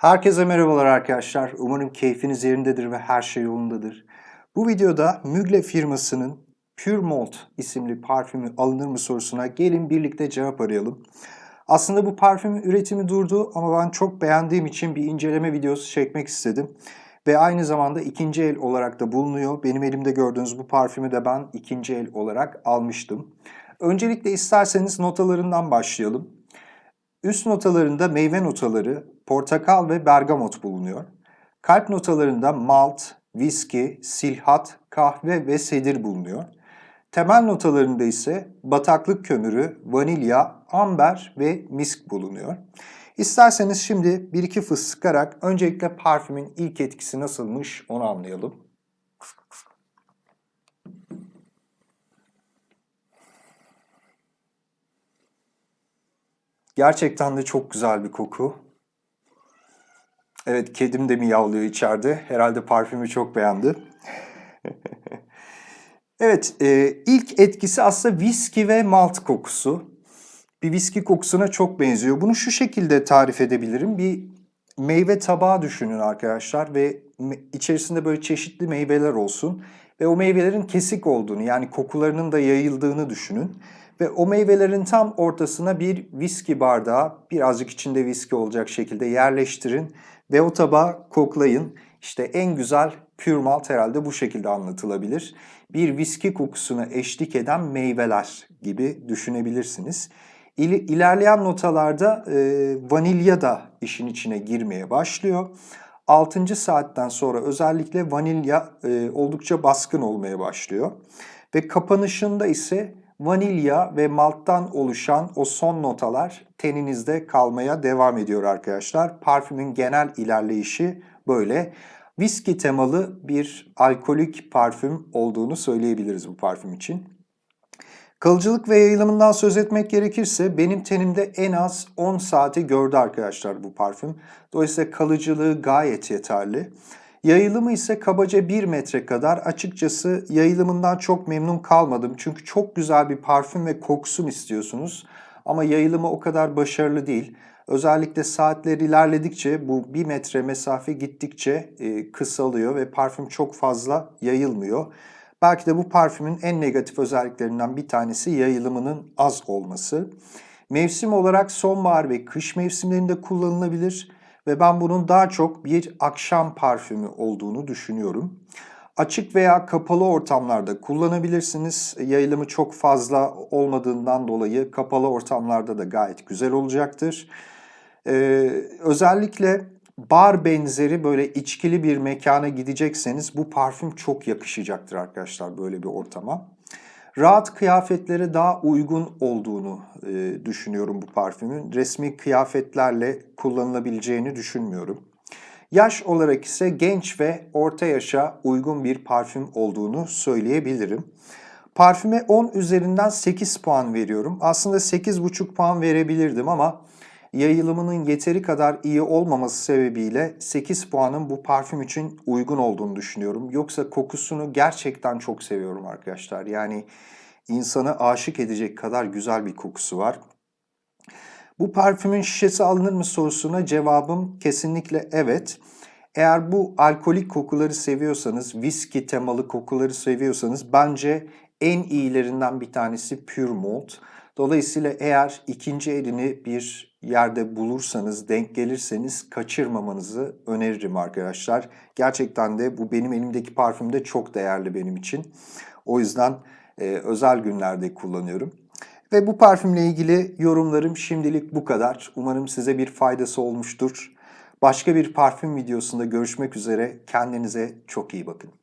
Herkese merhabalar arkadaşlar. Umarım keyfiniz yerindedir ve her şey yolundadır. Bu videoda Mügle firmasının Pure Malt isimli parfümü alınır mı sorusuna gelin birlikte cevap arayalım. Aslında bu parfümün üretimi durdu ama ben çok beğendiğim için bir inceleme videosu çekmek istedim. Ve aynı zamanda ikinci el olarak da bulunuyor. Benim elimde gördüğünüz bu parfümü de ben ikinci el olarak almıştım. Öncelikle isterseniz notalarından başlayalım. Üst notalarında meyve notaları, portakal ve bergamot bulunuyor. Kalp notalarında malt, viski, silhat, kahve ve sedir bulunuyor. Temel notalarında ise bataklık kömürü, vanilya, amber ve misk bulunuyor. İsterseniz şimdi bir iki fıs sıkarak öncelikle parfümün ilk etkisi nasılmış onu anlayalım. Gerçekten de çok güzel bir koku. Evet, kedim de miyavlıyor içeride. Herhalde parfümü çok beğendi. evet, e, ilk etkisi aslında viski ve malt kokusu. Bir viski kokusuna çok benziyor. Bunu şu şekilde tarif edebilirim. Bir meyve tabağı düşünün arkadaşlar ve içerisinde böyle çeşitli meyveler olsun. Ve o meyvelerin kesik olduğunu yani kokularının da yayıldığını düşünün. Ve o meyvelerin tam ortasına bir viski bardağı, birazcık içinde viski olacak şekilde yerleştirin ve o tabağı koklayın. İşte en güzel pure malt herhalde bu şekilde anlatılabilir. Bir viski kokusuna eşlik eden meyveler gibi düşünebilirsiniz. İl, ilerleyen notalarda e, vanilya da işin içine girmeye başlıyor. 6. saatten sonra özellikle vanilya e, oldukça baskın olmaya başlıyor. Ve kapanışında ise vanilya ve malttan oluşan o son notalar teninizde kalmaya devam ediyor arkadaşlar. Parfümün genel ilerleyişi böyle. Viski temalı bir alkolik parfüm olduğunu söyleyebiliriz bu parfüm için. Kalıcılık ve yayılımından söz etmek gerekirse benim tenimde en az 10 saati gördü arkadaşlar bu parfüm. Dolayısıyla kalıcılığı gayet yeterli. Yayılımı ise kabaca 1 metre kadar. Açıkçası yayılımından çok memnun kalmadım. Çünkü çok güzel bir parfüm ve kokusun istiyorsunuz. Ama yayılımı o kadar başarılı değil. Özellikle saatler ilerledikçe bu 1 metre mesafe gittikçe e, kısalıyor ve parfüm çok fazla yayılmıyor. Belki de bu parfümün en negatif özelliklerinden bir tanesi yayılımının az olması. Mevsim olarak sonbahar ve kış mevsimlerinde kullanılabilir ve ben bunun daha çok bir akşam parfümü olduğunu düşünüyorum. Açık veya kapalı ortamlarda kullanabilirsiniz. Yayılımı çok fazla olmadığından dolayı kapalı ortamlarda da gayet güzel olacaktır. Ee, özellikle bar benzeri böyle içkili bir mekana gidecekseniz bu parfüm çok yakışacaktır arkadaşlar böyle bir ortama rahat kıyafetlere daha uygun olduğunu e, düşünüyorum bu parfümün. Resmi kıyafetlerle kullanılabileceğini düşünmüyorum. Yaş olarak ise genç ve orta yaşa uygun bir parfüm olduğunu söyleyebilirim. Parfüme 10 üzerinden 8 puan veriyorum. Aslında 8,5 puan verebilirdim ama yayılımının yeteri kadar iyi olmaması sebebiyle 8 puanın bu parfüm için uygun olduğunu düşünüyorum. Yoksa kokusunu gerçekten çok seviyorum arkadaşlar. Yani insanı aşık edecek kadar güzel bir kokusu var. Bu parfümün şişesi alınır mı sorusuna cevabım kesinlikle evet. Eğer bu alkolik kokuları seviyorsanız, viski temalı kokuları seviyorsanız bence en iyilerinden bir tanesi Pure Malt. Dolayısıyla eğer ikinci elini bir yerde bulursanız, denk gelirseniz kaçırmamanızı öneririm arkadaşlar. Gerçekten de bu benim elimdeki parfüm de çok değerli benim için. O yüzden e, özel günlerde kullanıyorum. Ve bu parfümle ilgili yorumlarım şimdilik bu kadar. Umarım size bir faydası olmuştur. Başka bir parfüm videosunda görüşmek üzere. Kendinize çok iyi bakın.